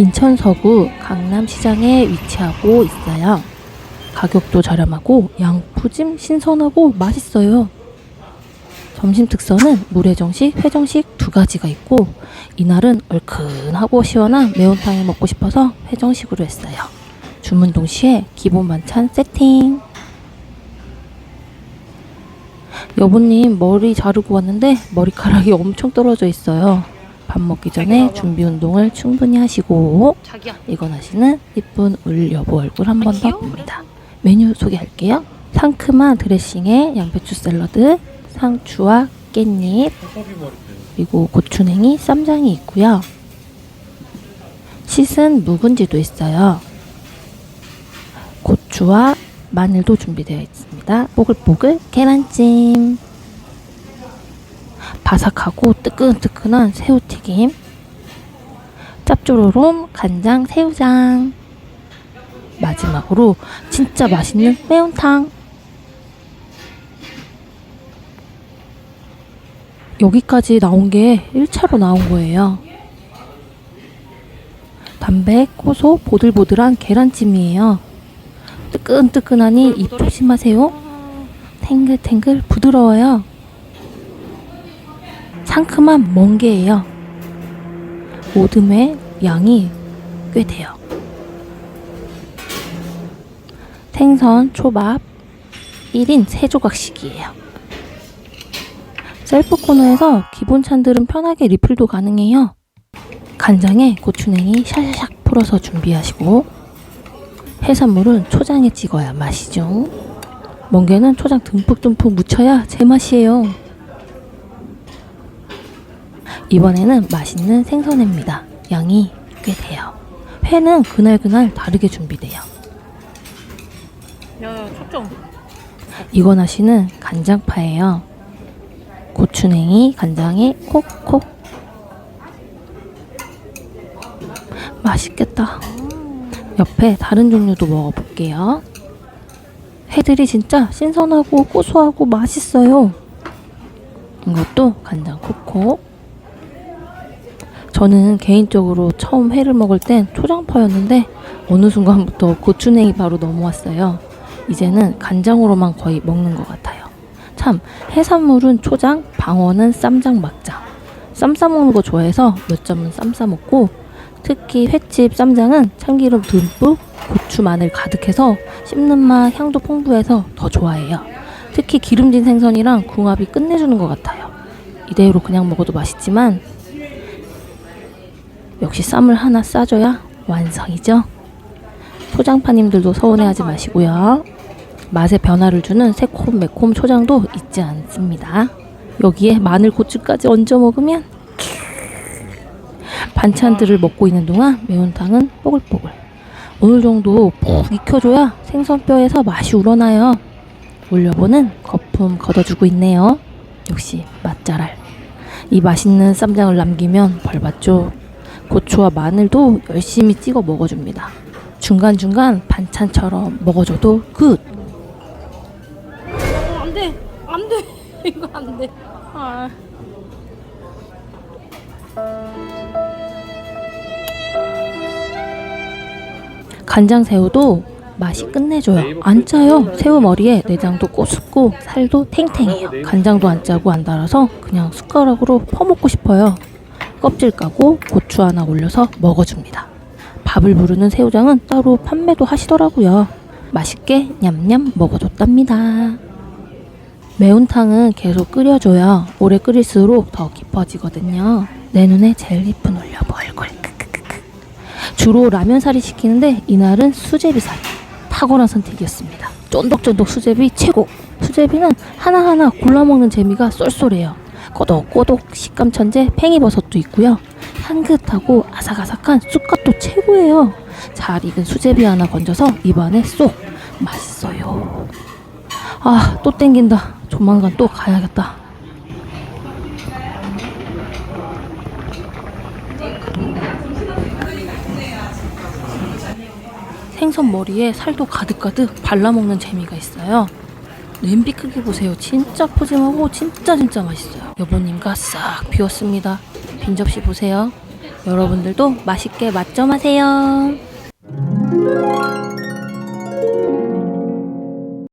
인천 서구 강남시장에 위치하고 있어요. 가격도 저렴하고 양푸짐 신선하고 맛있어요. 점심 특선은 물회정식, 회정식 두 가지가 있고 이날은 얼큰하고 시원한 매운탕이 먹고 싶어서 회정식으로 했어요. 주문 동시에 기본 반찬 세팅. 여보님 머리 자르고 왔는데 머리카락이 엄청 떨어져 있어요. 밥 먹기 전에 준비 운동을 충분히 하시고. 이건 하시는 이쁜 울 여보 얼굴 한 번 더 봅니다. 메뉴 소개할게요. 상큼한 드레싱에 양배추 샐러드, 상추와 깻잎, 그리고 고추냉이, 쌈장이 있고요. 씻은 묵은지도 있어요. 고추와 마늘도 준비되어 있습니다. 뽀글뽀글 계란찜. 바삭하고 뜨끈뜨끈한 새우튀김. 짭조름 간장 새우장. 마지막으로 진짜 맛있는 매운탕. 여기까지 나온 게 1차로 나온 거예요. 담백, 고소, 보들보들한 계란찜이에요. 뜨끈뜨끈하니 입 조심하세요. 탱글탱글 부드러워요. 상큼한 멍게예요. 모듬의 양이 꽤 돼요. 생선, 초밥 1인 3조각씩이에요. 셀프 코너에서 기본 찬들은 편하게 리필도 가능해요. 간장에 고추냉이 샤샤샥 풀어서 준비하시고 해산물은 초장에 찍어야 맛이죠. 멍게는 초장 듬뿍듬뿍 묻혀야 제맛이에요. 이번에는 맛있는 생선회입니다. 양이 꽤 돼요. 회는 그날그날 다르게 준비돼요. 야, 초점. 이건 하시는 간장파예요. 고추냉이 간장에 콕콕. 맛있겠다. 옆에 다른 종류도 먹어볼게요. 회들이 진짜 신선하고 고소하고 맛있어요. 이것도 간장 콕콕. 저는 개인적으로 처음 회를 먹을 땐 초장파였는데 어느 순간부터 고추냉이 바로 넘어왔어요. 이제는 간장으로만 거의 먹는 것 같아요. 참 해산물은 초장, 방어는 쌈장, 막장. 쌈 싸먹는 거 좋아해서 몇 점은 쌈 싸먹고 특히 횟집 쌈장은 참기름 듬뿍, 고추, 마늘 가득해서 씹는 맛, 향도 풍부해서 더 좋아해요. 특히 기름진 생선이랑 궁합이 끝내주는 것 같아요. 이대로 그냥 먹어도 맛있지만 역시 쌈을 하나 싸줘야 완성이죠. 초장파님들도 서운해하지 마시고요. 맛에 변화를 주는 새콤 매콤 초장도 잊지 않습니다. 여기에 마늘 고추까지 얹어 먹으면 반찬들을 먹고 있는 동안 매운탕은 뽀글뽀글. 오늘 정도 푹 익혀줘야 생선뼈에서 맛이 우러나요. 올려보는 거품 걷어주고 있네요. 역시 맛잘알. 이 맛있는 쌈장을 남기면 벌받죠. 고추와 마늘도 열심히 찍어 먹어줍니다. 중간중간 반찬처럼 먹어줘도 굿! 어, 안 돼. 안 돼. 이거 안 돼. 아. 간장 새우도 맛이 끝내줘요. 안 짜요. 새우 머리에 내장도 꼬숩고 살도 탱탱해요. 간장도 안 짜고 안 달아서 그냥 숟가락으로 퍼먹고 싶어요. 껍질 까고 고추 하나 올려서 먹어줍니다. 밥을 부르는 새우장은 따로 판매도 하시더라고요. 맛있게 냠냠 먹어줬답니다. 매운탕은 계속 끓여줘야 오래 끓일수록 더 깊어지거든요. 내 눈에 제일 이쁜 올려보 얼굴. 크크크크. 주로 라면사리 시키는데 이날은 수제비사리. 탁월한 선택이었습니다. 쫀득쫀득 수제비 최고. 수제비는 하나하나 골라 먹는 재미가 쏠쏠해요. 꼬독꼬독 식감 천재 팽이버섯도 있고요. 향긋하고 아삭아삭한 쑥갓도 최고예요. 잘 익은 수제비 하나 건져서 입안에 쏙 맛있어요. 아, 또 땡긴다. 조만간 또 가야겠다. 생선 머리에 살도 가득가득 발라먹는 재미가 있어요. 냄비 크기 보세요. 진짜 푸짐하고 진짜 진짜 맛있어요. 여보님과 싹 비웠습니다. 빈 접시 보세요. 여러분들도 맛있게 맛좀 하세요.